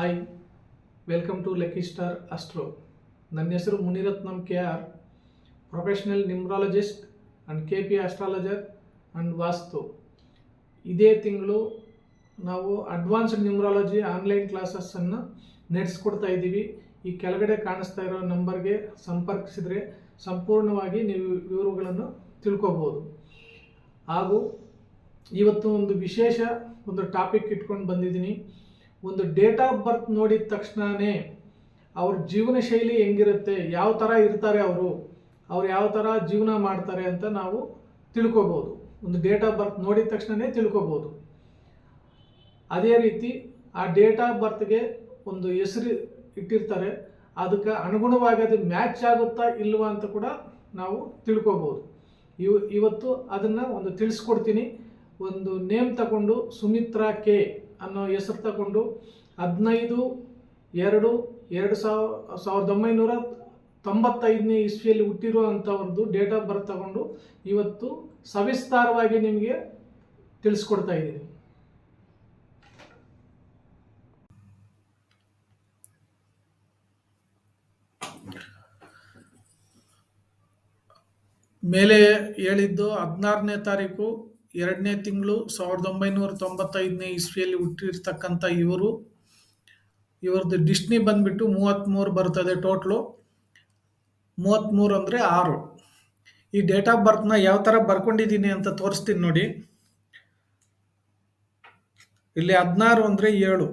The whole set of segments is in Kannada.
Hi welcome to lucky star astro ನನ್ನ ಹೆಸರು Muniratnam K R professional numerologist and K P astrologer and vastu ಇದೇ ತಿಂಗಳು ನಾವು ಅಡ್ವಾನ್ಸ್ಡ್ ನ್ಯೂಮ್ರಾಲಜಿ ಆನ್ಲೈನ್ ಕ್ಲಾಸಸ್ಸನ್ನು ನಡೆಸ್ಕೊಡ್ತಾ ಇದ್ದೀವಿ. ಈ ಕೆಳಗಡೆ ಕಾಣಿಸ್ತಾ ಇರೋ ನಂಬರ್ಗೆ ಸಂಪರ್ಕಿಸಿದರೆ ಸಂಪೂರ್ಣವಾಗಿ ನೀವು ವಿವರಗಳನ್ನು ತಿಳ್ಕೊಬೋದು. ಹಾಗೂ ಇವತ್ತು ಒಂದು ವಿಶೇಷ ಒಂದು ಟಾಪಿಕ್ ಇಟ್ಕೊಂಡು ಬಂದಿದ್ದೀನಿ. ಒಂದು ಡೇಟ್ ಆಫ್ ಬರ್ತ್ ನೋಡಿದ ತಕ್ಷಣವೇ ಅವ್ರ ಜೀವನ ಶೈಲಿ ಹೆಂಗಿರುತ್ತೆ, ಯಾವ ಥರ ಇರ್ತಾರೆ ಅವರು, ಅವ್ರು ಯಾವ ಥರ ಜೀವನ ಮಾಡ್ತಾರೆ ಅಂತ ನಾವು ತಿಳ್ಕೊಬೋದು. ಒಂದು ಡೇಟ್ ಆಫ್ ಬರ್ತ್ ನೋಡಿದ ತಕ್ಷಣವೇ ತಿಳ್ಕೊಬೋದು. ಅದೇ ರೀತಿ ಆ ಡೇಟ್ ಆಫ್ ಬರ್ತ್ಗೆ ಒಂದು ಹೆಸರು ಇಟ್ಟಿರ್ತಾರೆ, ಅದಕ್ಕೆ ಅನುಗುಣವಾಗಿ ಅದು ಮ್ಯಾಚ್ ಆಗುತ್ತಾ ಇಲ್ವಾ ಅಂತ ಕೂಡ ನಾವು ತಿಳ್ಕೊಬೋದು. ಇವ, ಇವತ್ತು ಅದನ್ನು ಒಂದು ತಿಳಿಸ್ಕೊಡ್ತೀನಿ. ಒಂದು ನೇಮ್ ತಗೊಂಡು ಸುಮಿತ್ರಾ ಕೆ. ಅನ್ನೋ ಹೆಸರು ತಗೊಂಡು ಹದಿನೈದು, ಎರಡು ಎರಡು ಸಾವಿರ, ಸಾವಿರದ ಒಂಬೈನೂರ ತೊಂಬತ್ತೈದನೇ ಇಸ್ವಿಯಲ್ಲಿ ಹುಟ್ಟಿರೋ ಅಂಥವ್ರದ್ದು ಡೇಟ್ ಆಫ್ ಬರ್ತ್ ತಗೊಂಡು ಇವತ್ತು ಸವಿಸ್ತಾರವಾಗಿ ನಿಮಗೆ ತಿಳಿಸ್ಕೊಡ್ತಾ ಇದ್ದೀನಿ. ಮೇಲೆ ಹೇಳಿದ್ದು ಹದಿನಾರನೇ ತಾರೀಕು ಎರಡನೇ ತಿಂಗಳು ಸಾವಿರದ ಒಂಬೈನೂರ ತೊಂಬತ್ತೈದನೇ ಇಸ್ವಿಯಲ್ಲಿ ಹುಟ್ಟಿರ್ತಕ್ಕಂಥ ಇವರು, ಇವ್ರದ್ದು ಡಿಸ್ನಿ ಬಂದ್ಬಿಟ್ಟು ಮೂವತ್ತ್ಮೂರು ಬರ್ತದೆ ಟೋಟ್ಲು. ಮೂವತ್ತ್ಮೂರು ಅಂದರೆ ಆರು. ಈ ಡೇಟ್ ಆಫ್ ಬರ್ತ್ನ ಯಾವ ಥರ ಬರ್ಕೊಂಡಿದ್ದೀನಿ ಅಂತ ತೋರಿಸ್ತೀನಿ ನೋಡಿ. ಇಲ್ಲಿ ಹದಿನಾರು ಅಂದರೆ ಏಳು.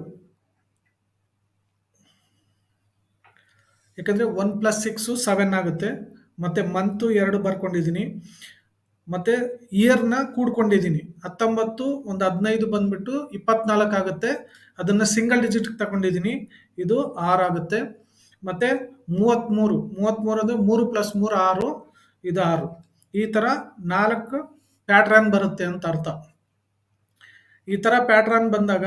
ಯಾಕಂದರೆ ಒನ್ ಪ್ಲಸ್ ಸಿಕ್ಸು ಸೆವೆನ್ ಆಗುತ್ತೆ. ಮತ್ತು ಮಂತು ಎರಡು ಬರ್ಕೊಂಡಿದ್ದೀನಿ. ಮತ್ತು ಇಯರ್ನ ಕೂಡ್ಕೊಂಡಿದ್ದೀನಿ. ಹತ್ತೊಂಬತ್ತು, ಒಂದು ಹದಿನೈದು ಬಂದ್ಬಿಟ್ಟು ಇಪ್ಪತ್ನಾಲ್ಕು ಆಗುತ್ತೆ. ಅದನ್ನು ಸಿಂಗಲ್ ಡಿಜಿಟ್ ತಗೊಂಡಿದ್ದೀನಿ. ಇದು ಆರು ಆಗುತ್ತೆ. ಮತ್ತು ಮೂವತ್ತ್ಮೂರು ಮೂವತ್ತ್ಮೂರು ಅಂದರೆ ಮೂರು ಪ್ಲಸ್ ಮೂರು ಆರು, ಇದು ಆರು. ಈ ಥರ ನಾಲ್ಕು ಪ್ಯಾಟ್ರನ್ ಬರುತ್ತೆ ಅಂತ ಅರ್ಥ. ಈ ಥರ ಪ್ಯಾಟ್ರನ್ ಬಂದಾಗ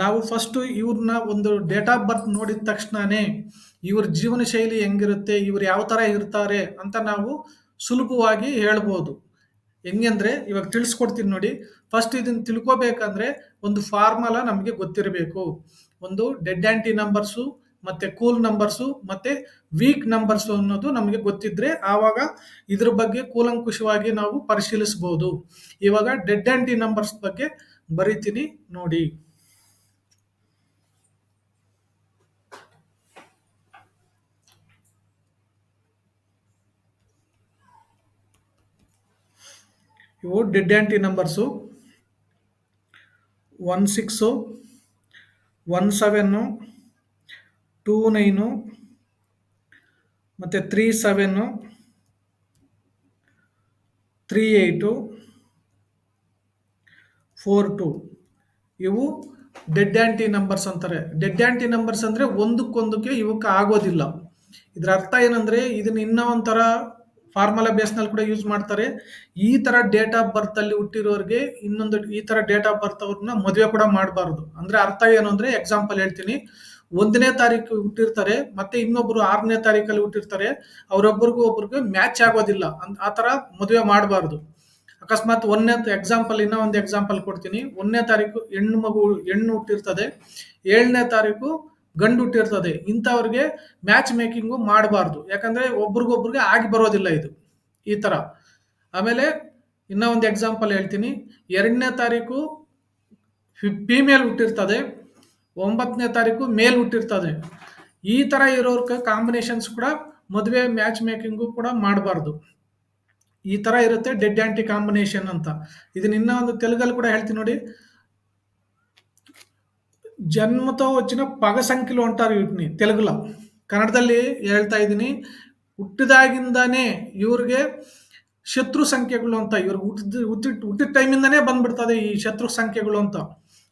ನಾವು ಫಸ್ಟು ಇವ್ರನ್ನ ಒಂದು ಡೇಟ್ ಆಫ್ ಬರ್ತ್ ನೋಡಿದ ತಕ್ಷಣವೇ ಇವ್ರ ಜೀವನ ಶೈಲಿ ಹೆಂಗಿರುತ್ತೆ, ಇವ್ರು ಯಾವ ಥರ ಇರ್ತಾರೆ ಅಂತ ನಾವು ಸುಲಭವಾಗಿ ಹೇಳ್ಬೋದು. ಹೆಂಗೆಂದರೆ ಇವಾಗ ತಿಳಿಸ್ಕೊಡ್ತೀನಿ ನೋಡಿ. ಫಸ್ಟ್ ಇದನ್ನು ತಿಳ್ಕೊಬೇಕಂದ್ರೆ ಒಂದು ಫಾರ್ಮುಲಾ ನಮಗೆ ಗೊತ್ತಿರಬೇಕು. ಒಂದು ಡೆಡ್ ಆ್ಯಂಟಿ ನಂಬರ್ಸು ಮತ್ತೆ ಕೂಲ್ ನಂಬರ್ಸು ಮತ್ತೆ ವೀಕ್ ನಂಬರ್ಸು ಅನ್ನೋದು ನಮಗೆ ಗೊತ್ತಿದ್ರೆ ಆವಾಗ ಇದ್ರ ಬಗ್ಗೆ ಕೂಲಂಕುಷವಾಗಿ ನಾವು ಪರಿಶೀಲಿಸಬಹುದು ಇವಾಗ ಡೆಡ್ ಆಂಟಿ ನಂಬರ್ಸ್ ಬಗ್ಗೆ ಬರಿತೀನಿ ನೋಡಿ. ಇವು dead anti numbers one six one seven two nine ಮತ್ತು three seven three eight four two ಇವು ಡೆಡ್ ಆ್ಯಂಟಿ ನಂಬರ್ಸ್ ಅಂತಾರೆ. ಡೆಡ್ ಆ್ಯಂಟಿ ನಂಬರ್ಸ್ ಅಂದರೆ ಒಂದಕ್ಕೊಂದಕ್ಕೆ ಇವಕ್ಕೆ ಆಗೋದಿಲ್ಲ. ಇದರ ಅರ್ಥ ಏನಂದರೆ ಇದನ್ನ ಇನ್ನೂ ಒಂಥರ ಫಾರ್ಮುಲಾ ಬೇಸ್ನಲ್ಲಿ ಕೂಡ ಯೂಸ್ ಮಾಡ್ತಾರೆ. ಈ ತರ ಡೇಟ್ ಆಫ್ ಬರ್ತ್ ಅಲ್ಲಿ ಹುಟ್ಟಿರೋರಿಗೆ ಇನ್ನೊಂದು ಈ ತರ ಡೇಟ್ ಆಫ್ ಬರ್ತ್ ಅವ್ರನ್ನ ಮದುವೆ ಕೂಡ ಮಾಡಬಾರ್ದು. ಅಂದ್ರೆ ಅರ್ಥ ಏನು ಅಂದ್ರೆ ಎಕ್ಸಾಂಪಲ್ ಹೇಳ್ತೀನಿ. ಒಂದನೇ ತಾರೀಕು ಹುಟ್ಟಿರ್ತಾರೆ, ಮತ್ತೆ ಇನ್ನೊಬ್ರು ಆರನೇ ತಾರೀಕಲ್ಲಿ ಹುಟ್ಟಿರ್ತಾರೆ. ಅವರೊಬ್ಬರಿಗೂ ಒಬ್ರಿಗೆ ಮ್ಯಾಚ್ ಆಗೋದಿಲ್ಲ. ಆ ಥರ ಮದುವೆ ಮಾಡಬಾರ್ದು. ಅಕಸ್ಮಾತ್ ಒಂದನೇ ಎಕ್ಸಾಂಪಲ್ ಇನ್ನೂ ಒಂದು ಎಕ್ಸಾಂಪಲ್ ಕೊಡ್ತೀನಿ. ಒಂದನೇ ತಾರೀಕು ಹೆಣ್ಣು ಮಗು, ಹೆಣ್ಣು ಹುಟ್ಟಿರ್ತದೆ. ಏಳನೇ ತಾರೀಕು ಗಂಡು ಹುಟ್ಟಿರ್ತದೆ ಇಂಥವ್ರಿಗೆ ಮ್ಯಾಚ್ ಮೇಕಿಂಗು ಮಾಡಬಾರ್ದು. ಯಾಕಂದ್ರೆ ಒಬ್ರಿಗೊಬ್ರಿಗೆ ಆಗಿ ಬರೋದಿಲ್ಲ ಇದು. ಈ ತರ. ಆಮೇಲೆ ಇನ್ನೂ ಒಂದು ಎಕ್ಸಾಂಪಲ್ ಹೇಳ್ತೀನಿ. ಎರಡನೇ ತಾರೀಕು ಫಿಮೇಲ್ ಹುಟ್ಟಿರ್ತದೆ. ಒಂಬತ್ತನೇ ತಾರೀಕು ಮೇಲ್ ಹುಟ್ಟಿರ್ತದೆ. ಈ ತರ ಇರೋರ್ಗೆ ಕಾಂಬಿನೇಷನ್ಸ್ ಕೂಡ ಮದುವೆ ಮ್ಯಾಚ್ ಮೇಕಿಂಗು ಕೂಡ ಮಾಡಬಾರ್ದು. ಈ ಥರ ಇರುತ್ತೆ ಡೆಡ್ ಆ್ಯಂಟಿ ಕಾಂಬಿನೇಷನ್ ಅಂತ. ಇದನ್ನ ಇನ್ನೂ ಒಂದು ತೆಲುಗಲ್ಲಿ ಕೂಡ ಹೇಳ್ತೀನಿ ನೋಡಿ. జన్మతో వచ్చిన పగ సంఖ్యలు అంటారు వీటిని తెలుగులో ಕನ್ನಡದಲ್ಲಿ ಹೇಳ್ತಾ ಇದ್ದೀನಿ ಹುಟ್ಟಿದಾಗಿಂದಾನೇ ಇವ್ರಿಗೆ ಶತ್ರು ಸಂಖ್ಯೆಗಳು ಅಂತ ಇವ್ರಿಗೆ ಹುಟ್ಟಿದ ಹುಟ್ಟಿದ ಹುಟ್ಟಿದ ಟೈಮಿಂದಾನೇ ಬಂದ್ಬಿಡ್ತದೆ ಈ ಶತ್ರು ಸಂಖ್ಯೆಗಳು ಅಂತ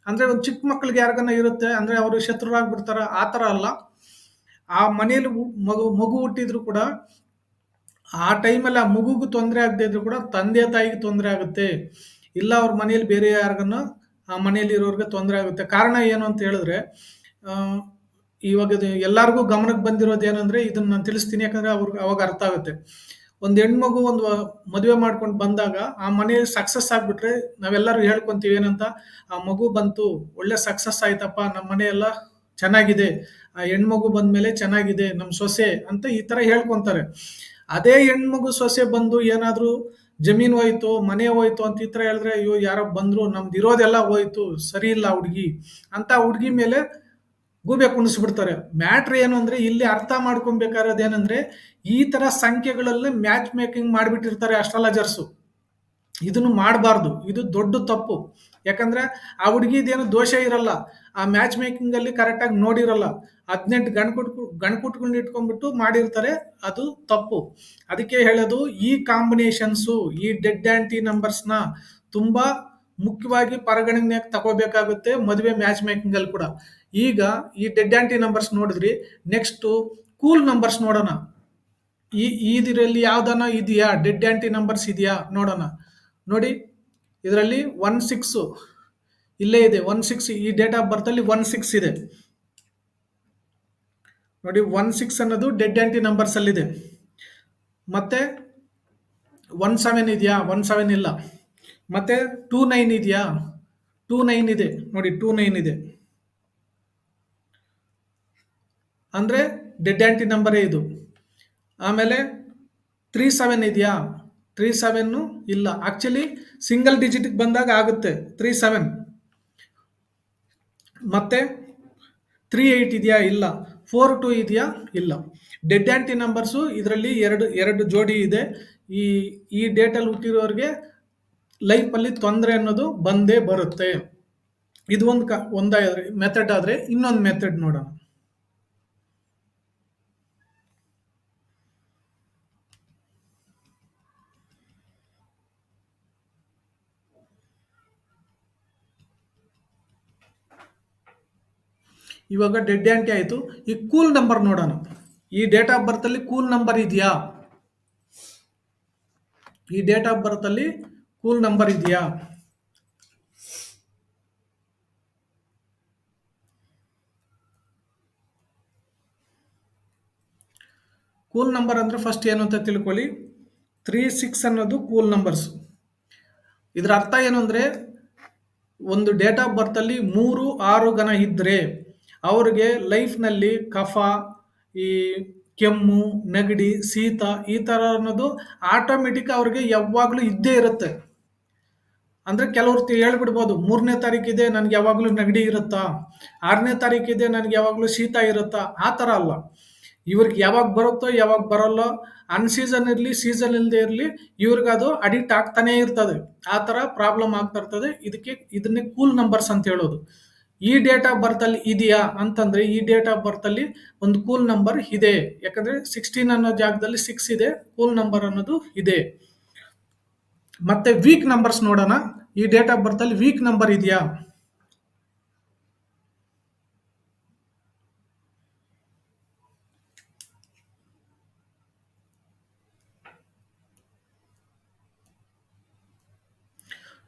ಅಂದ್ರೆ ಒಂದು ಚಿಕ್ಕ ಮಕ್ಕಳಿಗೆ ಯಾರಿಗನ್ನ ಇರುತ್ತೆ ಅಂದ್ರೆ ಅವರು ಶತ್ರುರಾಗ್ಬಿಡ್ತಾರ ಆ ಥರ ಅಲ್ಲ ಆ ಮನೆಯಲ್ಲಿ ಮಗು ಮಗು ಹುಟ್ಟಿದ್ರು ಕೂಡ ಆ ಟೈಮಲ್ಲಿ ಆ ಮಗುಗೂ ತೊಂದರೆ ಆಗದೆ ಇದ್ರು ಕೂಡ ತಂದೆ ತಾಯಿಗೆ ತೊಂದರೆ ಆಗುತ್ತೆ ಇಲ್ಲ ಅವ್ರ ಮನೆಯಲ್ಲಿ ಬೇರೆ ಯಾರಿಗನ್ನ ಆ ಮನೆಯಲ್ಲಿ ಇರೋರಿಗೆ ತೊಂದರೆ ಆಗುತ್ತೆ. ಕಾರಣ ಏನು ಅಂತ ಹೇಳಿದ್ರೆ ಇವಾಗ ಎಲ್ಲರಿಗೂ ಗಮನಕ್ಕೆ ಬಂದಿರೋದು ಏನಂದ್ರೆ ಇದನ್ನ ನಾನು ತಿಳಿಸ್ತೀನಿ ಯಾಕಂದ್ರೆ ಅವ್ರಿಗೆ ಅವಾಗ ಅರ್ಥ ಆಗುತ್ತೆ. ಒಂದು ಹೆಣ್ಮಗು ಒಂದು ಮದುವೆ ಮಾಡ್ಕೊಂಡು ಬಂದಾಗ ಆ ಮನೆಯಲ್ಲಿ ಸಕ್ಸಸ್ ಆಗ್ಬಿಟ್ರೆ ನಾವೆಲ್ಲರೂ ಹೇಳ್ಕೊಂತೀವಿ ಏನಂತ, ಆ ಮಗು ಬಂತು, ಒಳ್ಳೆ ಸಕ್ಸಸ್ ಆಯ್ತಪ್ಪ ನಮ್ಮ ಮನೆಯೆಲ್ಲ ಚೆನ್ನಾಗಿದೆ, ಆ ಹೆಣ್ಮಗು ಬಂದ್ಮೇಲೆ ಚೆನ್ನಾಗಿದೆ ನಮ್ಮ ಸೊಸೆ ಅಂತ ಈ ತರ ಹೇಳ್ಕೊಂತಾರೆ. ಅದೇ ಹೆಣ್ಮಗು ಸೊಸೆ ಬಂದು ಏನಾದ್ರೂ ಜಮೀನ್ ಹೋಯ್ತು, ಮನೆ ಹೋಯ್ತು ಅಂತ ಈ ಹೇಳಿದ್ರೆ, ಅಯ್ಯೋ, ಯಾರೋ ಬಂದ್ರು, ನಮ್ದು ಇರೋದೆಲ್ಲ ಹೋಯ್ತು, ಸರಿ ಇಲ್ಲ ಹುಡುಗಿ ಅಂತ ಹುಡುಗಿ ಮೇಲೆ ಗೂಬೆ ಕುಣಿಸ್ಬಿಡ್ತಾರೆ. ಮ್ಯಾಟ್ರ್ ಏನು ಅಂದ್ರೆ, ಇಲ್ಲಿ ಅರ್ಥ ಏನಂದ್ರೆ, ಈ ತರ ಸಂಖ್ಯೆಗಳಲ್ಲಿ ಮ್ಯಾಚ್ ಮೇಕಿಂಗ್ ಮಾಡಿಬಿಟ್ಟಿರ್ತಾರೆ ಅಸ್ಟ್ರಾಲಜರ್ಸು. ಇದನ್ನು ಮಾಡಬಾರ್ದು, ಇದು ದೊಡ್ಡ ತಪ್ಪು. ಯಾಕಂದ್ರೆ, ಆ ಹುಡುಗಿದೇನು ದೋಷ ಇರಲ್ಲ, ಆ ಮ್ಯಾಚ್ ಮೇಕಿಂಗ್ ಅಲ್ಲಿ ಕರೆಕ್ಟಾಗಿ ನೋಡಿರಲ್ಲ. ಹದಿನೆಂಟು ಗಣಕುಟ್ ಗಣ್ಕುಟ್ಕೊಂಡು ಇಟ್ಕೊಂಡ್ಬಿಟ್ಟು ಮಾಡಿರ್ತಾರೆ, ಅದು ತಪ್ಪು. ಅದಕ್ಕೆ ಹೇಳೋದು, ಈ ಕಾಂಬಿನೇಷನ್ಸು ಈ ಡೆಡ್ ಆ್ಯಂಟಿ ನಂಬರ್ಸ್ನ ತುಂಬ ಮುಖ್ಯವಾಗಿ ಪರಿಗಣನೆಗೆ ತಗೋಬೇಕಾಗುತ್ತೆ, ಮದುವೆ ಮ್ಯಾಚ್ ಮೇಕಿಂಗಲ್ಲಿ ಕೂಡ. ಈಗ ಈ ಡೆಡ್ ಆ್ಯಂಟಿ ನಂಬರ್ಸ್ ನೋಡಿದ್ರಿ ನೆಕ್ಸ್ಟು ಕೂಲ್ ನಂಬರ್ಸ್ ನೋಡೋಣ. ಈ, ಇದರಲ್ಲಿ ಯಾವ್ದಾನ ಇದೆಯಾ? ಡೆಡ್ ಆ್ಯಂಟಿ ನಂಬರ್ಸ್ ಇದೆಯಾ? ನೋಡೋಣ. ನೋಡಿ, ಇದರಲ್ಲಿ ಒನ್ ಸಿಕ್ಸು ಇಲ್ಲೇ ಇದೆ ಒನ್ ಸಿಕ್ಸ್ ಈ ಡೇಟ್ ಆಫ್ ಬರ್ತಲ್ಲಿ ಒನ್ ಸಿಕ್ಸ್ ಇದೆ. ನೋಡಿ ಒನ್ ಸಿಕ್ಸ್ ಅನ್ನೋದು ಡೆಡ್ ಆಂಟಿ ನಂಬರ್ಸ್ ಅಲ್ಲಿದೆ. ಮತ್ತೆ ಒನ್ ಸೆವೆನ್ ಇದೆಯಾ? ಒನ್ ಸೆವೆನ್ ಇಲ್ಲ. ಮತ್ತೆ ಟೂ ನೈನ್ ಇದೆಯಾ? ಟೂ ನೈನ್ ಇದೆ. ನೋಡಿ ಟೂ ನೈನ್ ಇದೆ. ಅಂದ್ರೆ ಡೆಡ್ ಆಂಟಿ ನಂಬರೇ ಇದು. ಆಮೇಲೆ ತ್ರೀ ಸೆವೆನ್ ಇದೆಯಾ? ತ್ರೀ ಸೆವೆನ್ನು ಇಲ್ಲ. ಆ್ಯಕ್ಚುಲಿ ಸಿಂಗಲ್ ಡಿಜಿಟ್ಗೆ ಬಂದಾಗ ಆಗುತ್ತೆ. ತ್ರೀ ಸೆವೆನ್ ಮತ್ತೆ ತ್ರೀ ಏಯ್ಟ್ ಇದೆಯಾ? ಇಲ್ಲ. ಫೋರ್ ಟು ಇದೆಯಾ? ಇಲ್ಲ. ಡೆಡ್ ಆಂಟಿ ನಂಬರ್ಸು ಇದರಲ್ಲಿ ಎರಡು ಎರಡು ಜೋಡಿ ಇದೆ. ಈ ಈ ಡೇಟಲ್ಲಿ ಹುಟ್ಟಿರೋರಿಗೆ ಲೈಫಲ್ಲಿ ತೊಂದರೆ ಅನ್ನೋದು ಬಂದೇ ಬರುತ್ತೆ. ಇದು ಒಂದು ಕ, ಒಂದಾದ್ರೆ ಮೆಥಡ್ ಆದರೆ ಇನ್ನೊಂದು ಮೆಥಡ್ ನೋಡೋಣ. ಇವಾಗ ಡೆಡ್ ಆಂಟಿ ಆಯಿತು. ಈ ಕೂಲ್ ನಂಬರ್ ನೋಡೋಣ. ಈ ಡೇಟ್ ಆಫ್ ಬರ್ತಲ್ಲಿ ಕೂಲ್ ನಂಬರ್ ಇದೆಯಾ? ಈ ಡೇಟ್ ಆಫ್ ಬರ್ತಲ್ಲಿ ಕೂಲ್ ನಂಬರ್ ಇದೆಯಾ? ಕೂಲ್ ನಂಬರ್ ಅಂದರೆ ಫಸ್ಟ್ ಏನು ಅಂತ ತಿಳ್ಕೊಳ್ಳಿ. ತ್ರೀ ಸಿಕ್ಸ್ ಅನ್ನೋದು ಕೂಲ್ ನಂಬರ್ಸ್ ಇದರ ಅರ್ಥ ಏನು ಅಂದರೆ, ಒಂದು ಡೇಟ್ ಆಫ್ ಬರ್ತಲ್ಲಿ ಮೂರು, ಆರು ಗಣ ಇದ್ದರೆ ಅವ್ರಿಗೆ ಲೈಫ್ನಲ್ಲಿ ಕಫ, ಈ ಕೆಮ್ಮು, ನೆಗಡಿ, ಶೀತ ಈ ಥರ ಅನ್ನೋದು ಆಟೋಮೆಟಿಕ್ ಅವ್ರಿಗೆ ಯಾವಾಗಲೂ ಇದ್ದೇ ಇರುತ್ತೆ. ಅಂದರೆ ಕೆಲವ್ರು ಹೇಳ್ಬಿಡ್ಬೋದು, ಮೂರನೇ ತಾರೀಕಿದೆ ನನಗೆ ಯಾವಾಗಲೂ ನೆಗಡಿ ಇರುತ್ತಾ? ಆರನೇ ತಾರೀಕಿದೆ ನನಗೆ ಯಾವಾಗಲೂ ಶೀತ ಇರುತ್ತಾ? ಆ ಥರ ಅಲ್ಲ. ಇವ್ರಿಗೆ ಯಾವಾಗ ಬರುತ್ತೋ, ಯಾವಾಗ ಬರಲ್ಲ ಅನ್ ಸೀಸನ್ ಇರಲಿ ಸೀಸನ್ ಇಲ್ಲದೆ ಇರಲಿ, ಇವ್ರಿಗೆ ಅದು ಅಡಿಕ್ಟ್ ಆಗ್ತಾನೆ ಇರ್ತದೆ. ಆ ಥರ ಪ್ರಾಬ್ಲಮ್ ಆಗ್ತಾ ಇರ್ತದೆ. ಇದಕ್ಕೆ, ಇದನ್ನೇ ಕೂಲ್ ನಂಬರ್ಸ್ ಅಂತ ಹೇಳೋದು. ಈ ಡೇಟ್ ಆಫ್ ಬರ್ತ್ ಅಲ್ಲಿ ಇದೆಯಾ ಅಂತಂದ್ರೆ ಈ ಡೇಟ್ ಆಫ್ ಬರ್ತ್ ಅಲ್ಲಿ ಒಂದು ಕೂಲ್ ನಂಬರ್ ಇದೆ. ಯಾಕಂದ್ರೆ ಸಿಕ್ಸ್ಟೀನ್ ಅನ್ನೋ ಜಾಗದಲ್ಲಿ ಸಿಕ್ಸ್ ಇದೆ ಕೂಲ್ ನಂಬರ್ ಅನ್ನೋದು ಇದೆ. ಮತ್ತೆ ವೀಕ್ ನಂಬರ್ಸ್ ನೋಡೋಣ. ಈ ಡೇಟ್ ಆಫ್ ಬರ್ತ್ ಅಲ್ಲಿ ವೀಕ್ ನಂಬರ್ ಇದೆಯಾ?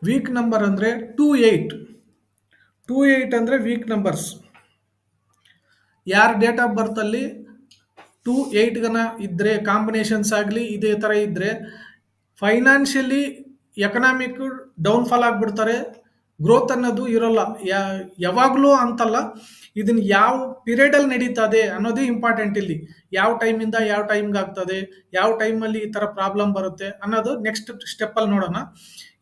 ವೀಕ್ ನಂಬರ್ ಅಂದ್ರೆ ಟೂ ಏಯ್ಟ್ ಟೂ ಏಯ್ಟ್ ಅಂದರೆ ವೀಕ್ ನಂಬರ್ಸ್ ಯಾರ ಡೇಟ್ ಆಫ್ ಬರ್ತಲ್ಲಿ ಟೂ ಏಯ್ಟ್ಗನ ಇದ್ದರೆ ಕಾಂಬಿನೇಷನ್ಸ್ ಆಗಲಿ ಇದೇ ಥರ ಇದ್ದರೆ ಫೈನಾನ್ಷಿಯಲಿ ಎಕನಾಮಿಕ್ ಡೌನ್ಫಾಲ್ ಆಗಿಬಿಡ್ತಾರೆ. ಗ್ರೋತ್ ಅನ್ನೋದು ಇರೋಲ್ಲ. ಯಾವಾಗಲೂ ಅಂತಲ್ಲ ಇದನ್ನ ಯಾವ ಪೀರಿಯಡಲ್ಲಿ ನಡೀತದೆ ಅನ್ನೋದೇ ಇಂಪಾರ್ಟೆಂಟ್ ಇಲ್ಲಿ. ಯಾವ ಟೈಮಿಂದ ಯಾವ ಟೈಮ್ಗೆ ಆಗ್ತದೆ, ಯಾವ ಟೈಮಲ್ಲಿ ಈ ಥರ ಪ್ರಾಬ್ಲಮ್ ಬರುತ್ತೆ ಅನ್ನೋದು ನೆಕ್ಸ್ಟ್ ಸ್ಟೆಪ್ಪಲ್ಲಿ ನೋಡೋಣ.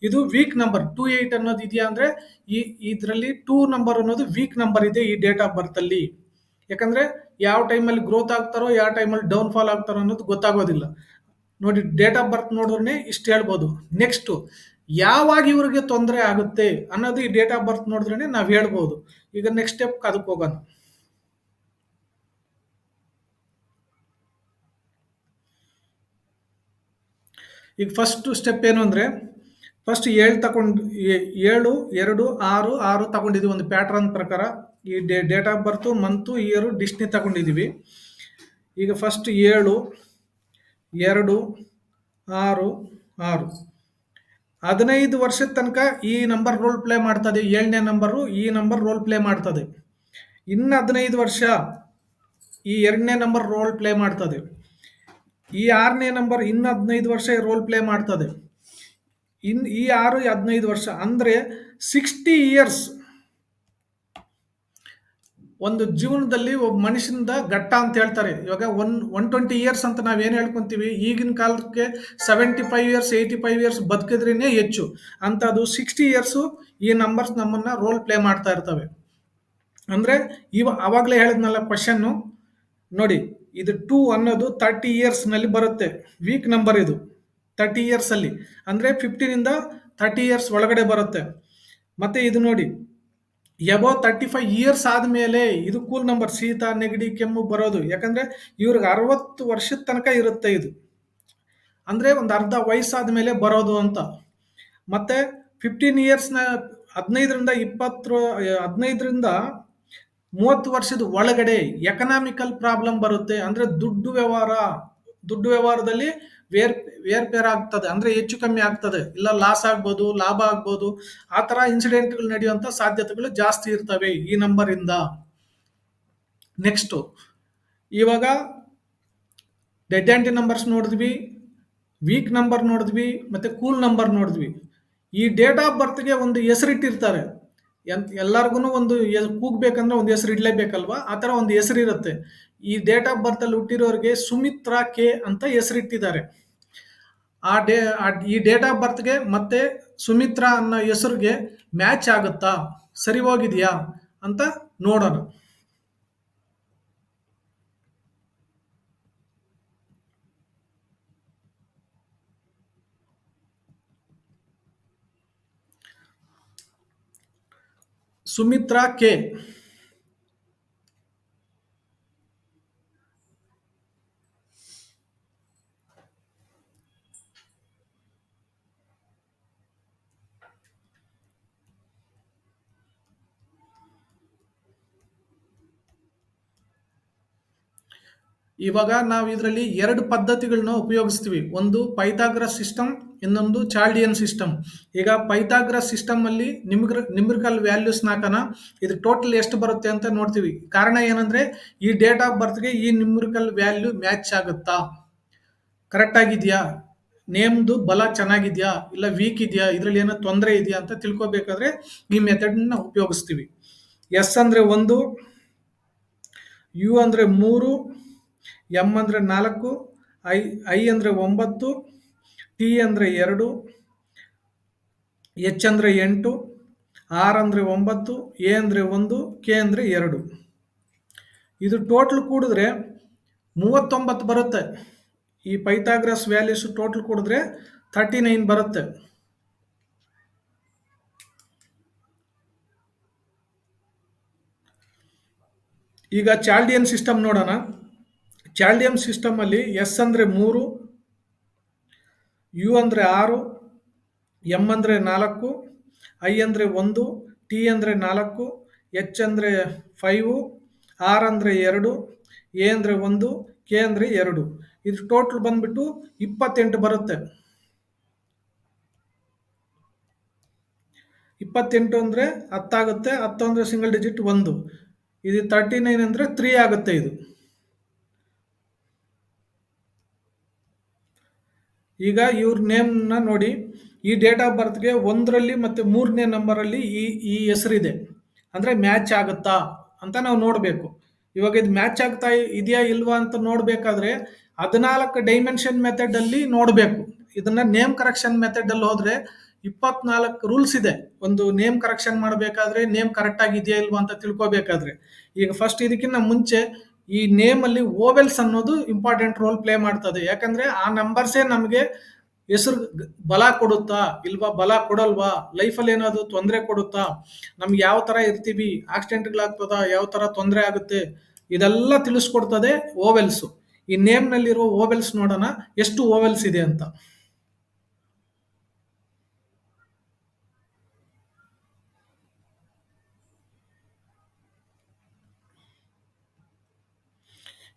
ಇದು ವೀಕ್ ನಂಬರ್ ಟೂ ಏಯ್ಟ್ ಅನ್ನೋದು ಇದೆಯಾ ಅಂದರೆ, ಈ, ಇದರಲ್ಲಿ ಟೂ ನಂಬರ್ ಅನ್ನೋದು ವೀಕ್ ನಂಬರ್ ಇದೆ ಈ ಡೇಟ್ ಆಫ್ ಬರ್ತಲ್ಲಿ ಯಾಕಂದರೆ, ಯಾವ ಟೈಮಲ್ಲಿ ಗ್ರೋತ್ ಆಗ್ತಾರೋ, ಯಾವ ಟೈಮಲ್ಲಿ ಡೌನ್ಫಾಲ್ ಆಗ್ತಾರೋ ಅನ್ನೋದು ಗೊತ್ತಾಗೋದಿಲ್ಲ. ನೋಡಿ ಡೇಟ್ ಆಫ್ ಬರ್ತ್ ನೋಡಿದ್ರೆ ಇಷ್ಟು ಹೇಳ್ಬೋದು. ನೆಕ್ಸ್ಟು ಯಾವಾಗ ಇವ್ರಿಗೆ ತೊಂದರೆ ಆಗುತ್ತೆ ಅನ್ನೋದು ಈ ಡೇಟ್ ಆಫ್ ಬರ್ತ್ ನೋಡಿದ್ರೆ ನಾವು ಹೇಳ್ಬೋದು. ಈಗ ನೆಕ್ಸ್ಟ್ ಸ್ಟೆಪ್ ಅದಕ್ಕೆ ಹೋಗೋಣ. ಈಗ ಫಸ್ಟ್ ಸ್ಟೆಪ್ ಏನು ಅಂದರೆ ಫಸ್ಟ್ ಏಳು ತಗೊಂಡು ಏಳು, ಎರಡು, ಆರು ಆರು ತಗೊಂಡಿದ್ದೀವಿ ಒಂದು ಪ್ಯಾಟ್ರನ್ ಪ್ರಕಾರ ಈ day date of birth month year Disney ತಗೊಂಡಿದ್ದೀವಿ ಈಗ ಫಸ್ಟ್ ಏಳು, ಎರಡು, ಆರು ಆರು. ಹದಿನೈದು ವರ್ಷದ ತನಕ ಈ ನಂಬರ್ ರೋಲ್ ಪ್ಲೇ ಮಾಡ್ತದೆ. ಏಳನೇ ನಂಬರು ಈ ನಂಬರ್ ರೋಲ್ ಪ್ಲೇ ಮಾಡ್ತದೆ. ಇನ್ನು ಹದಿನೈದು ವರ್ಷ ಈ ಎರಡನೇ ನಂಬರ್ ರೋಲ್ ಪ್ಲೇ ಮಾಡ್ತದೆ. ಈ ಆರನೇ ನಂಬರ್ ಇನ್ನು ಹದಿನೈದು ವರ್ಷ ರೋಲ್ ಪ್ಲೇ ಮಾಡ್ತದೆ. ಇನ್ ಈ ಆರು ಹದಿನೈದು ವರ್ಷ. ಅಂದರೆ ಸಿಕ್ಸ್ಟಿ ಇಯರ್ಸ್ ಒಂದು ಜೀವನದಲ್ಲಿ ಒಬ್ಬ ಮನುಷ್ಯನಿಂದ ಘಟ್ಟ ಅಂತ ಹೇಳ್ತಾರೆ. ಇವಾಗ ಒನ್ ಒನ್ ಟ್ವೆಂಟಿ ಇಯರ್ಸ್ ಅಂತ ನಾವು ಏನು ಹೇಳ್ಕೊಂತೀವಿ? ಈಗಿನ ಕಾಲಕ್ಕೆ seventy five years eighty five years ಬದುಕಿದ್ರೇ ಹೆಚ್ಚು. ಅಂಥದ್ದು ಸಿಕ್ಸ್ಟಿ ಇಯರ್ಸು ಈ ನಂಬರ್ಸ್ ನಮ್ಮನ್ನು ರೋಲ್ ಪ್ಲೇ ಮಾಡ್ತಾ ಇರ್ತವೆ. ಅಂದರೆ ಇವ ಆವಾಗಲೇ ಹೇಳಿದ್ನಲ್ಲ ಕ್ವಶನ್ನು ನೋಡಿ, ಇದು ಟೂ ಅನ್ನೋದು ತರ್ಟಿ ಇಯರ್ಸ್ನಲ್ಲಿ ಬರುತ್ತೆ. ವೀಕ್ ನಂಬರ್ ಇದು. ತರ್ಟಿ ಇಯರ್ಸಲ್ಲಿ ಅಂದರೆ ಫಿಫ್ಟೀನಿಂದ ತರ್ಟಿ ಇಯರ್ಸ್ ಒಳಗಡೆ ಬರುತ್ತೆ. ಮತ್ತು ಇದು ನೋಡಿ ಎಬೋ ತರ್ಟಿ ಫೈವ್ ಇಯರ್ಸ್ ಆದಮೇಲೆ ಇದು ಕೂಲ್ ನಂಬರ್ ಶೀತ, ನೆಗಡಿ, ಕೆಮ್ಮು ಬರೋದು. ಯಾಕಂದರೆ ಇವ್ರಿಗೆ ಅರವತ್ತು ವರ್ಷದ ತನಕ ಇರುತ್ತೆ ಇದು. ಅಂದರೆ ಒಂದು ಅರ್ಧ ವಯಸ್ಸಾದ ಮೇಲೆ ಬರೋದು ಅಂತ. ಮತ್ತು ಫಿಫ್ಟೀನ್ ಇಯರ್ಸ್ನ ಹದಿನೈದರಿಂದ ಇಪ್ಪತ್ತು ಹದಿನೈದರಿಂದ ಮೂವತ್ತು ವರ್ಷದ ಒಳಗಡೆ ಎಕನಾಮಿಕಲ್ ಪ್ರಾಬ್ಲಮ್ ಬರುತ್ತೆ. ಅಂದರೆ ದುಡ್ಡು ವ್ಯವಹಾರ, ದುಡ್ಡು ವ್ಯವಹಾರದಲ್ಲಿ ವೇರ್, ವೇರ್ಪೇರ್ ಆಗ್ತದೆ. ಅಂದ್ರೆ ಹೆಚ್ಚು ಕಮ್ಮಿ ಆಗ್ತದೆ. ಇಲ್ಲ ಲಾಸ್ ಆಗ್ಬೋದು, ಲಾಭ ಆಗ್ಬೋದು. ಆ ತರ ಇನ್ಸಿಡೆಂಟ್ಗಳು ನಡೆಯುವಂತ ಸಾಧ್ಯತೆಗಳು ಜಾಸ್ತಿ ಇರ್ತವೆ ಈ ನಂಬರಿಂದ ನೆಕ್ಸ್ಟು ಇವಾಗ ಡೆಡ್ ಆ್ಯಂಟಿ ನಂಬರ್ಸ್ ನೋಡಿದ್ವಿ ವೀಕ್ ನಂಬರ್ ನೋಡಿದ್ವಿ, ಮತ್ತು ಕೂಲ್ ನಂಬರ್ ನೋಡಿದ್ವಿ. ಈ ಡೇಟ್ ಆಫ್ ಬರ್ತ್ಗೆ ಒಂದು ಹೆಸರಿಟ್ಟಿರ್ತಾರೆ. ಎಂತ ಎಲ್ಲರಿಗೂ ಒಂದು ಕೂಗ್ಬೇಕಂದ್ರೆ ಒಂದು ಹೆಸರು ಇಡಲೇಬೇಕಲ್ವಾ? ಆ ಥರ ಒಂದು ಹೆಸರು ಇರುತ್ತೆ ಈ ಡೇಟ್ ಆಫ್ ಬರ್ತ್ ಅಲ್ಲಿ ಹುಟ್ಟಿರೋರಿಗೆ ಸುಮಿತ್ರಾ ಕೆ ಅಂತ ಹೆಸರಿಟ್ಟಿದ್ದಾರೆ. ಆ ಡೇ ಈ ಡೇಟ್ ಆಫ್ ಬರ್ತ್ಗೆ ಮತ್ತೆ ಸುಮಿತ್ರಾ ಅನ್ನೋ ಹೆಸರಿಗೆ ಮ್ಯಾಚ್ ಆಗುತ್ತಾ? ಸರಿ ಹೋಗಿದೆಯಾ? ಅಂತ ನೋಡೋಣ. ಸುಮಿತ್ರಾ ಕೆ ಇವಾಗ ನಾವು ಇದರಲ್ಲಿ ಎರಡು ಪದ್ಧತಿಗಳನ್ನ ಉಪಯೋಗಿಸ್ತೀವಿ. ಒಂದು ಪೈಥಾಗ್ರಸ್ ಸಿಸ್ಟಮ್, ಇನ್ನೊಂದು ಚಾಲ್ಡಿಯನ್ ಸಿಸ್ಟಮ್. ಈಗ ಪೈಥಾಗ್ರಸ್ ಸಿಸ್ಟಮ್ ಅಲ್ಲಿ ನಿಮ್ಗ್ರ ನಿಮ್ರಿಕಲ್ ವ್ಯಾಲ್ಯೂಸ್ ನಾಕನ ಇದು ಟೋಟಲ್ ಎಷ್ಟು ಬರುತ್ತೆ ಅಂತ ನೋಡ್ತೀವಿ. ಕಾರಣ ಏನಂದ್ರೆ ಈ ಡೇಟ್ ಆಫ್ ಬರ್ತ್ಗೆ ಈ ನಿಮ್ರಿಕಲ್ ವ್ಯಾಲ್ಯೂ ಮ್ಯಾಚ್ ಆಗುತ್ತಾ? ಕರೆಕ್ಟ್ ಆಗಿದೆಯಾ? ನೇಮ್ದು ಬಲ ಚೆನ್ನಾಗಿದೆಯಾ? ಇಲ್ಲ ವೀಕ್ ಇದೆಯಾ? ಇದರಲ್ಲಿ ಏನೋ ತೊಂದರೆ ಇದೆಯಾ ಅಂತ ತಿಳ್ಕೊಬೇಕಾದ್ರೆ ಈ ಮೆಥಡ್ನ ಉಪಯೋಗಿಸ್ತೀವಿ. ಎಸ್ ಅಂದರೆ ಒಂದು, ಯು ಅಂದರೆ ಮೂರು ಎಂ ಅಂದರೆ ನಾಲ್ಕು, ಐ ಐ ಅಂದರೆ ಒಂಬತ್ತು, ಟಿ ಅಂದರೆ ಎರಡು, ಎಚ್ ಅಂದರೆ ಎಂಟು, ಆರ್ ಅಂದರೆ ಒಂಬತ್ತು, ಎ ಅಂದರೆ ಒಂದು, ಕೆ ಅಂದರೆ ಎರಡು. ಇದು ಟೋಟಲ್ ಕೂಡಿದ್ರೆ ಮೂವತ್ತೊಂಬತ್ತು ಬರುತ್ತೆ. ಈ ಪೈಥಾಗ್ರಸ್ ವ್ಯಾಲ್ಯೂಸ್ ಟೋಟಲ್ ಕೂಡಿದ್ರೆ ಥರ್ಟಿ ನೈನ್ ಬರುತ್ತೆ. ಈಗ ಚಾಲ್ಡಿಯನ್ ಸಿಸ್ಟಮ್ ನೋಡೋಣ. ಚಾಲ್ಡಿಯಂ ಸಿಸ್ಟಮಲ್ಲಿ ಎಸ್ ಅಂದರೆ ಮೂರು, ಯು ಅಂದರೆ ಆರು ಎಂ ಅಂದರೆ ನಾಲ್ಕು, ಐ ಅಂದರೆ ಒಂದು, ಟಿ ಅಂದರೆ ನಾಲ್ಕು, ಎಚ್ ಅಂದರೆ ಫೈವ್, ಆರ್ ಅಂದರೆ ಎರಡು, ಎ ಅಂದ್ರೆ ಒಂದು, ಕೆ ಅಂದರೆ ಎರಡು. ಇದು ಟೋಟಲ್ ಬಂದ್ಬಿಟ್ಟು ಇಪ್ಪತ್ತೆಂಟು ಬರುತ್ತೆ. ಇಪ್ಪತ್ತೆಂಟು ಅಂದರೆ ಹತ್ತಾಗುತ್ತೆ, ಹತ್ತು ಅಂದರೆ ಸಿಂಗಲ್ ಡಿಜಿಟ್ ಒಂದು. ಇದು ತರ್ಟಿ ನೈನ್ ಅಂದರೆ ತ್ರೀ ಆಗುತ್ತೆ ಇದು. ಈಗ ಇವ್ರ ನೇಮ್ನ ನೋಡಿ, ಈ ಡೇಟ್ ಆಫ್ ಬರ್ತ್ಗೆ ಒಂದರಲ್ಲಿ ಮತ್ತು ಮೂರನೇ ನಂಬರಲ್ಲಿ ಈ ಈ ಹೆಸರಿದೆ. ಅಂದರೆ ಮ್ಯಾಚ್ ಆಗುತ್ತಾ ಅಂತ ನಾವು ನೋಡಬೇಕು. ಇವಾಗ ಇದು ಮ್ಯಾಚ್ ಆಗ್ತಾ ಇದೆಯಾ ಇಲ್ವಾ ಅಂತ ನೋಡಬೇಕಾದ್ರೆ ಹದಿನಾಲ್ಕು ಡೈಮೆನ್ಷನ್ ಮೆಥಡಲ್ಲಿ ನೋಡಬೇಕು. ಇದನ್ನು ನೇಮ್ ಕರೆಕ್ಷನ್ ಮೆಥಡಲ್ಲಿ ಹೋದರೆ ಇಪ್ಪತ್ನಾಲ್ಕು ರೂಲ್ಸ್ ಇದೆ. ಒಂದು ನೇಮ್ ಕರೆಕ್ಷನ್ ಮಾಡಬೇಕಾದ್ರೆ ನೇಮ್ ಕರೆಕ್ಟಾಗಿ ಇದೆಯಾ ಇಲ್ವಾ ಅಂತ ತಿಳ್ಕೊಬೇಕಾದ್ರೆ. ಈಗ ಫಸ್ಟ್ ಇದಕ್ಕಿಂತ ಮುಂಚೆ ಈ ನೇಮ್ ಅಲ್ಲಿ ಓವೆಲ್ಸ್ ಅನ್ನೋದು ಇಂಪಾರ್ಟೆಂಟ್ ರೋಲ್ ಪ್ಲೇ ಮಾಡ್ತದೆ. ಯಾಕಂದ್ರೆ ಆ ನಂಬರ್ಸೇ ನಮಗೆ ಹೆಸರು ಬಲ ಕೊಡುತ್ತಾ ಇಲ್ವಾ, ಬಲ ಕೊಡಲ್ವಾ ಲೈಫಲ್ಲಿ ಏನಾದ್ರು ತೊಂದರೆ ಕೊಡುತ್ತಾ, ನಮ್ಗೆ ಯಾವ ತರ ಇರ್ತೀವಿ ಆಕ್ಸಿಡೆಂಟ್ಗಳಾಗ್ತದ ಯಾವ ತರ ತೊಂದರೆ ಆಗುತ್ತೆ, ಇದೆಲ್ಲ ತಿಳಿಸ್ಕೊಡ್ತದೆ ಓವೆಲ್ಸು ಈ ನೇಮ್ ನಲ್ಲಿರುವ ಓವೆಲ್ಸ್ ನೋಡೋಣ, ಎಷ್ಟು ಓವೆಲ್ಸ್ ಇದೆ ಅಂತ.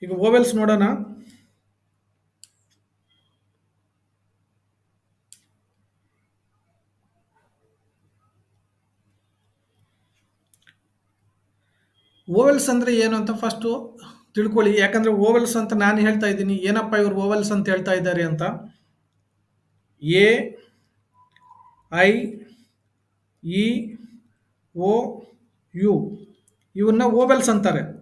ಈಗ ಓವೆಲ್ಸ್ ನೋಡೋಣ. ಓವೆಲ್ಸ್ ಅಂದ್ರೆ ಏನು ಅಂತ ಫಸ್ಟು ತಿಳ್ಕೊಳ್ಳಿ. ಯಾಕಂದ್ರೆ ಓವೆಲ್ಸ್ ಅಂತ ನಾನು ಹೇಳ್ತಾ ಇದ್ದೀನಿ. ಏನಪ್ಪ ಇವರು ಓವೆಲ್ಸ್ ಅಂತ ಹೇಳ್ತಾ ಇದ್ದಾರೆ ಅಂತ? A, I, E, O, U. ಇವನ್ನ ಓವೆಲ್ಸ್ ಅಂತಾರೆ.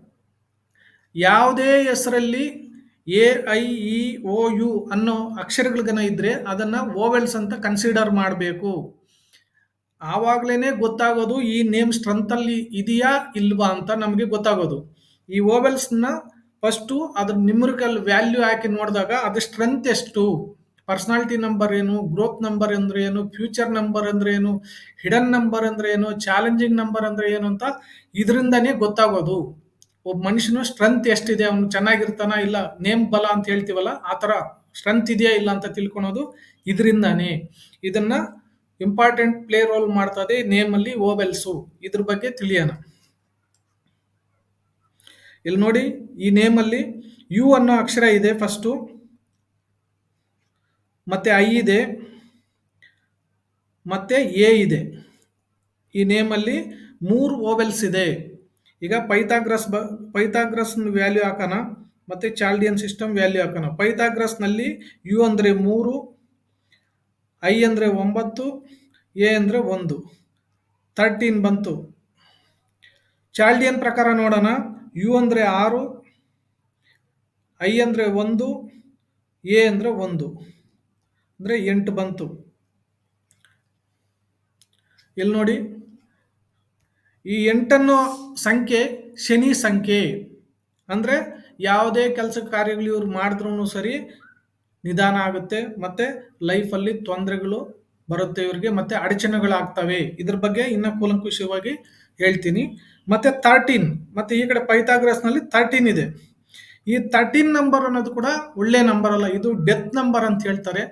ಯಾವುದೇ ಹೆಸರಲ್ಲಿ A, I, E, O, U ಅನ್ನೋ ಅಕ್ಷರಗಳಿಗನ ಇದ್ದರೆ ಅದನ್ನು ಓವೆಲ್ಸ್ ಅಂತ ಕನ್ಸಿಡರ್ ಮಾಡಬೇಕು. ಆವಾಗಲೇ ಗೊತ್ತಾಗೋದು ಈ ನೇಮ್ ಸ್ಟ್ರೆಂತಲ್ಲಿ ಇದೆಯಾ ಇಲ್ವಾ ಅಂತ ನಮಗೆ ಗೊತ್ತಾಗೋದು. ಈ ಓವೆಲ್ಸ್ನ ಫಸ್ಟು ಅದ್ರ ನಿಮ್ರಿಕಲ್ ವ್ಯಾಲ್ಯೂ ಹಾಕಿ ನೋಡಿದಾಗ ಅದು ಸ್ಟ್ರೆಂತ್ ಎಷ್ಟು? ಪರ್ಸನಾಲಿಟಿ ನಂಬರ್ ಏನು? ಗ್ರೋತ್ ನಂಬರ್ ಅಂದ್ರೆ ಏನು? ಫ್ಯೂಚರ್ ನಂಬರ್ ಅಂದ್ರೆ ಏನು? ಹಿಡನ್ ನಂಬರ್ ಅಂದ್ರೆ ಏನು? ಚಾಲೆಂಜಿಂಗ್ ನಂಬರ್ ಅಂದ್ರೆ ಏನು ಅಂತ ಇದರಿಂದನೇ ಗೊತ್ತಾಗೋದು. ಒಬ್ಬ ಮನುಷ್ಯನು ಸ್ಟ್ರೆಂತ್ ಎಷ್ಟಿದೆ, ಅವನು ಚೆನ್ನಾಗಿರ್ತಾನ ಇಲ್ಲ, ನೇಮ್ ಬಲ ಅಂತ ಹೇಳ್ತೀವಲ್ಲ, ಆ ಥರ ಸ್ಟ್ರೆಂತ್ ಇದೆಯಾ ಇಲ್ಲ ಅಂತ ತಿಳ್ಕೊಳೋದು ಇದರಿಂದಾನೇ. ಇದನ್ನ ಇಂಪಾರ್ಟೆಂಟ್ ಪ್ಲೇ ರೋಲ್ ಮಾಡ್ತದೆ ನೇಮಲ್ಲಿ ಓವೆಲ್ಸು, ಇದ್ರ ಬಗ್ಗೆ ತಿಳಿಯೋಣ. ಇಲ್ಲಿ ನೋಡಿ, ಈ ನೇಮಲ್ಲಿ ಯು ಅನ್ನೋ ಅಕ್ಷರ ಇದೆ ಫಸ್ಟು ಮತ್ತೆ ಐ ಇದೆ, ಮತ್ತೆ ಎ ಇದೆ. ಈ ನೇಮಲ್ಲಿ ಮೂರು ಓವೆಲ್ಸ್ ಇದೆ. ಈಗ ಪೈಥಾಗ್ರಸ್ ಬ ಪೈಥಾಗ್ರಸ್ ವ್ಯಾಲ್ಯೂ ಹಾಕೋಣ, ಮತ್ತು ಚಾಲ್ಡಿಯನ್ ಸಿಸ್ಟಮ್ ವ್ಯಾಲ್ಯೂ ಹಾಕೋಣ. ಪೈಥಾಗ್ರಸ್ನಲ್ಲಿ ಯು ಅಂದರೆ ಮೂರು ಐ ಅಂದರೆ ಒಂಬತ್ತು ಎ ಅಂದರೆ ಒಂದು ತರ್ಟೀನ್ ಬಂತು. ಚಾಲ್ಡಿಯನ್ ಪ್ರಕಾರ ನೋಡೋಣ ಯು ಅಂದರೆ ಆರು ಐ ಅಂದರೆ ಒಂದು ಎ ಅಂದರೆ ಒಂದು, ಅಂದರೆ ಎಂಟು ಬಂತು. ಇಲ್ಲಿ ನೋಡಿ? ಈ ಎಂಟನ್ನು ಸಂಖ್ಯೆ ಶನಿ ಸಂಖ್ಯೆ ಅಂದರೆ ಯಾವುದೇ ಕೆಲಸ ಕಾರ್ಯಗಳು ಇವ್ರು ಮಾಡಿದ್ರೂ ಸರಿ ನಿಧಾನ ಆಗುತ್ತೆ, ಮತ್ತು ಲೈಫಲ್ಲಿ ತೊಂದರೆಗಳು ಬರುತ್ತೆ ಇವ್ರಿಗೆ, ಮತ್ತು ಅಡಚಣೆಗಳಾಗ್ತವೆ. ಇದ್ರ ಬಗ್ಗೆ ಇನ್ನೂ ಕೂಲಂಕುಷವಾಗಿ ಹೇಳ್ತೀನಿ. ಮತ್ತು ತರ್ಟೀನ್ ಮತ್ತು ಈ ಕಡೆ ಪೈಥಾಗ್ರಸ್ನಲ್ಲಿ ತರ್ಟೀನ್ ಇದೆ. ಈ ತರ್ಟೀನ್ ನಂಬರ್ ಅನ್ನೋದು ಕೂಡ ಒಳ್ಳೆ ನಂಬರ್ ಅಲ್ಲ, ಇದು ಡೆತ್ ನಂಬರ್ ಅಂತ ಹೇಳ್ತಾರೆ.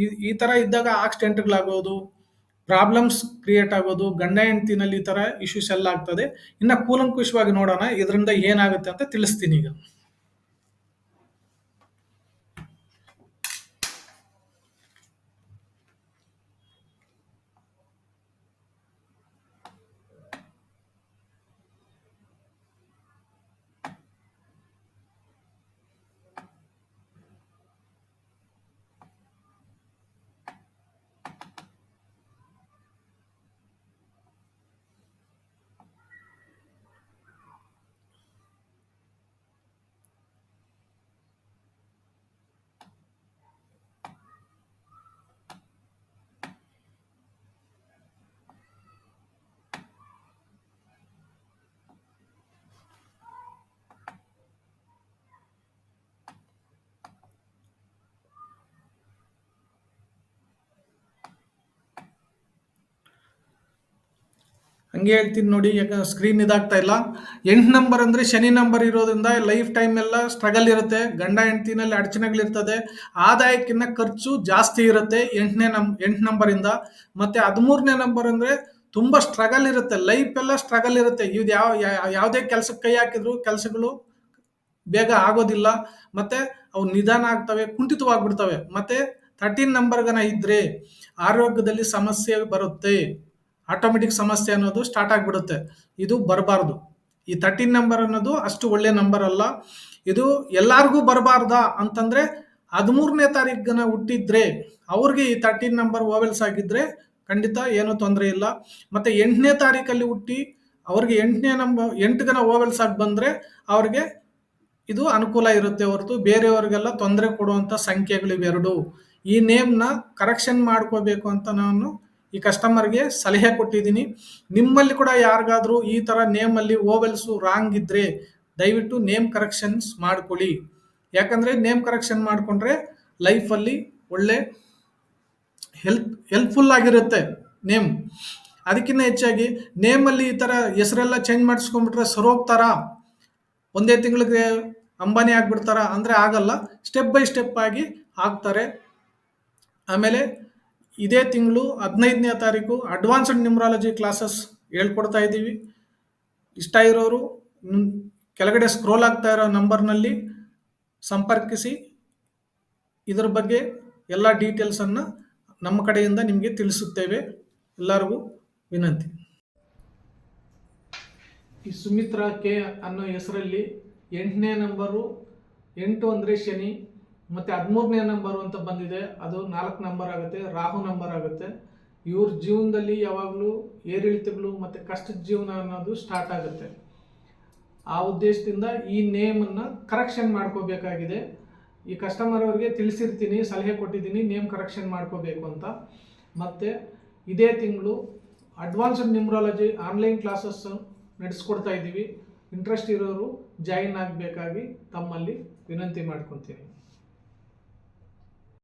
ಈ ಈ ಥರ ಇದ್ದಾಗ ಆಕ್ಸಿಡೆಂಟ್ಗಳಾಗೋದು ಪ್ರಾಬ್ಲಮ್ಸ್ ಕ್ರಿಯೇಟ್ ಆಗೋದು, ಗಂಡ ಹೆಂಡತಿನಲ್ಲಿ ಈ ಥರ ಇಶ್ಯೂಸ್ ಎಲ್ಲ ಆಗ್ತದೆ. ಇನ್ನು ಕೂಲಂಕುಷವಾಗಿ ನೋಡೋಣ, ಇದರಿಂದ ಏನಾಗುತ್ತೆ ಅಂತ ತಿಳಿಸ್ತೀನಿ ಈಗ. ಹಂಗೆ ಹೇಳ್ತೀನಿ ನೋಡಿ ಯಾಕಂದ್ರೆ ಸ್ಕ್ರೀನ್ ಇದಾಗ್ತಾ ಇಲ್ಲ. ಎಂಟು ನಂಬರ್ ಅಂದರೆ ಶನಿ ನಂಬರ್ ಇರೋದ್ರಿಂದ ಲೈಫ್ ಟೈಮ್ ಎಲ್ಲ ಸ್ಟ್ರಗಲ್ ಇರುತ್ತೆ. ಗಂಡ ಹೆಂಡತಿನಲ್ಲಿ ಅಡಚಣೆಗಳಿರ್ತದೆ. ಆದಾಯಕ್ಕಿಂತ ಖರ್ಚು ಜಾಸ್ತಿ ಇರುತ್ತೆ ಎಂಟನೇ ನಂ ಎಂಟು ನಂಬರಿಂದ ಮತ್ತು ಹದಿಮೂರನೇ ನಂಬರ್ ಅಂದರೆ ತುಂಬ ಸ್ಟ್ರಗಲ್ ಇರುತ್ತೆ. ಲೈಫ್ ಎಲ್ಲ ಸ್ಟ್ರಗಲ್ ಇರುತ್ತೆ. ಇದು ಯಾವ ಯಾವುದೇ ಕೆಲಸಕ್ಕೆ ಕೈ ಹಾಕಿದ್ರು ಕೆಲಸಗಳು ಬೇಗ ಆಗೋದಿಲ್ಲ. ಮತ್ತು ಅವು ನಿಧಾನ ಆಗ್ತವೆ, ಕುಂಠಿತವಾಗ್ಬಿಡ್ತವೆ. ಮತ್ತು ತರ್ಟೀನ್ ನಂಬರ್ಗನ ಇದ್ದರೆ ಆರೋಗ್ಯದಲ್ಲಿ ಸಮಸ್ಯೆ ಬರುತ್ತೆ. ಆಟೋಮೆಟಿಕ್ ಸಮಸ್ಯೆ ಅನ್ನೋದು ಸ್ಟಾರ್ಟ್ ಆಗಿಬಿಡುತ್ತೆ. ಇದು ಬರಬಾರ್ದು. ಈ ತರ್ಟೀನ್ ನಂಬರ್ ಅನ್ನೋದು ಅಷ್ಟು ಒಳ್ಳೆ ನಂಬರ್ ಅಲ್ಲ. ಇದು ಎಲ್ಲರಿಗೂ ಬರಬಾರ್ದ ಅಂತಂದರೆ ಹದಿಮೂರನೇ ತಾರೀಖನ ಹುಟ್ಟಿದ್ರೆ ಅವ್ರಿಗೆ ಈ ತರ್ಟೀನ್ ನಂಬರ್ ಓವೆಲ್ಸ್ ಆಗಿದ್ರೆ ಖಂಡಿತ ಏನೂ ತೊಂದರೆ ಇಲ್ಲ. ಮತ್ತು ಎಂಟನೇ ತಾರೀಕಲ್ಲಿ ಹುಟ್ಟಿ ಅವ್ರಿಗೆ ಎಂಟನೇ ನಂಬರ್ ಎಂಟು ಗನ ಓವೆಲ್ಸ್ ಆಗಿ ಬಂದರೆ ಅವ್ರಿಗೆ ಇದು ಅನುಕೂಲ ಇರುತ್ತೆ ಹೊರತು ಬೇರೆಯವ್ರಿಗೆಲ್ಲ ತೊಂದರೆ ಕೊಡುವಂಥ ಸಂಖ್ಯೆಗಳಿವೆರಡು. ಈ ನೇಮ್ನ ಕರೆಕ್ಷನ್ ಮಾಡ್ಕೋಬೇಕು ಅಂತ ನಾನು ಈ ಕಸ್ಟಮರ್ಗೆ ಸಲಹೆ ಕೊಟ್ಟಿದ್ದೀನಿ. ನಿಮ್ಮಲ್ಲಿ ಕೂಡ ಯಾರಿಗಾದರೂ ಈ ಥರ ನೇಮಲ್ಲಿ ಓವೆಲ್ಸು ರಾಂಗ್ ಇದ್ದರೆ ದಯವಿಟ್ಟು ನೇಮ್ ಕರೆಕ್ಷನ್ಸ್ ಮಾಡ್ಕೊಳ್ಳಿ. ಯಾಕಂದರೆ ನೇಮ್ ಕರೆಕ್ಷನ್ ಮಾಡಿಕೊಂಡ್ರೆ ಲೈಫಲ್ಲಿ ಒಳ್ಳೆ ಹೆಲ್ಪ್ ಹೆಲ್ಪ್ಫುಲ್ ಆಗಿರುತ್ತೆ ನೇಮ್ ಅದಕ್ಕಿಂತ ಹೆಚ್ಚಾಗಿ ನೇಮಲ್ಲಿ ಈ ಥರ ಹೆಸರೆಲ್ಲ ಚೇಂಜ್ ಮಾಡಿಸ್ಕೊಂಡ್ಬಿಟ್ರೆ ಸರೋಗ್ತಾರಾ ಒಂದೇ ತಿಂಗಳಿಗೆ ಅಂಬಾನಿ ಆಗ್ಬಿಡ್ತಾರ? ಅಂದರೆ ಆಗಲ್ಲ. ಸ್ಟೆಪ್ ಬೈ ಸ್ಟೆಪ್ ಆಗಿ ಆಗ್ತಾರೆ. ಆಮೇಲೆ ಇದೇ ತಿಂಗಳು ಹದಿನೈದನೇ ತಾರೀಕು ಅಡ್ವಾನ್ಸ್ಡ್ ನ್ಯೂಮ್ರಾಲಜಿ ಕ್ಲಾಸಸ್ ಹೇಳ್ಕೊಡ್ತಾ ಇದ್ದೀವಿ. ಇಷ್ಟ ಇರೋರು ಕೆಳಗಡೆ ಸ್ಕ್ರೋಲ್ ಆಗ್ತಾ ಇರೋ ನಂಬರ್ನಲ್ಲಿ ಸಂಪರ್ಕಿಸಿ. ಇದರ ಬಗ್ಗೆ ಎಲ್ಲ ಡೀಟೇಲ್ಸನ್ನು ನಮ್ಮ ಕಡೆಯಿಂದ ನಿಮಗೆ ತಿಳಿಸುತ್ತೇವೆ. ಎಲ್ಲರಿಗೂ ವಿನಂತಿ. ಈ ಸುಮಿತ್ರಾ ಕೆ ಅನ್ನೋ ಹೆಸರಲ್ಲಿ ಎಂಟನೇ ನಂಬರು ಎಂಟು ಅಂದರೆ ಶನಿ ಮತ್ತು ಹದಿಮೂರನೇ ನಂಬರು ಅಂತ ಬಂದಿದೆ. ಅದು ನಾಲ್ಕು ನಂಬರ್ ಆಗುತ್ತೆ. ರಾಹು ನಂಬರ್ ಆಗುತ್ತೆ. ಇವ್ರ ಜೀವನದಲ್ಲಿ ಯಾವಾಗಲೂ ಏರಿಳಿತಗಳು ಮತ್ತು ಕಷ್ಟದ ಜೀವನ ಅನ್ನೋದು ಸ್ಟಾರ್ಟ್ ಆಗುತ್ತೆ. ಆ ಉದ್ದೇಶದಿಂದ ಈ ನೇಮನ್ನು ಕರೆಕ್ಷನ್ ಮಾಡ್ಕೋಬೇಕಾಗಿದೆ. ಈ ಕಸ್ಟಮರ್ ಅವರಿಗೆ ತಿಳಿಸಿರ್ತೀನಿ, ಸಲಹೆ ಕೊಟ್ಟಿದ್ದೀನಿ ನೇಮ್ ಕರೆಕ್ಷನ್ ಮಾಡ್ಕೋಬೇಕು ಅಂತ. ಮತ್ತು ಇದೇ ತಿಂಗಳು ಅಡ್ವಾನ್ಸ್ಡ್ ನ್ಯೂಮ್ರಾಲಜಿ ಆನ್ಲೈನ್ ಕ್ಲಾಸಸ್ ನಡೆಸ್ಕೊಡ್ತಾ ಇದ್ದೀವಿ. ಇಂಟ್ರೆಸ್ಟ್ ಇರೋರು ಜಾಯಿನ್ ಆಗಬೇಕಾಗಿ ತಮ್ಮಲ್ಲಿ ವಿನಂತಿ ಮಾಡ್ಕೊತೀನಿ.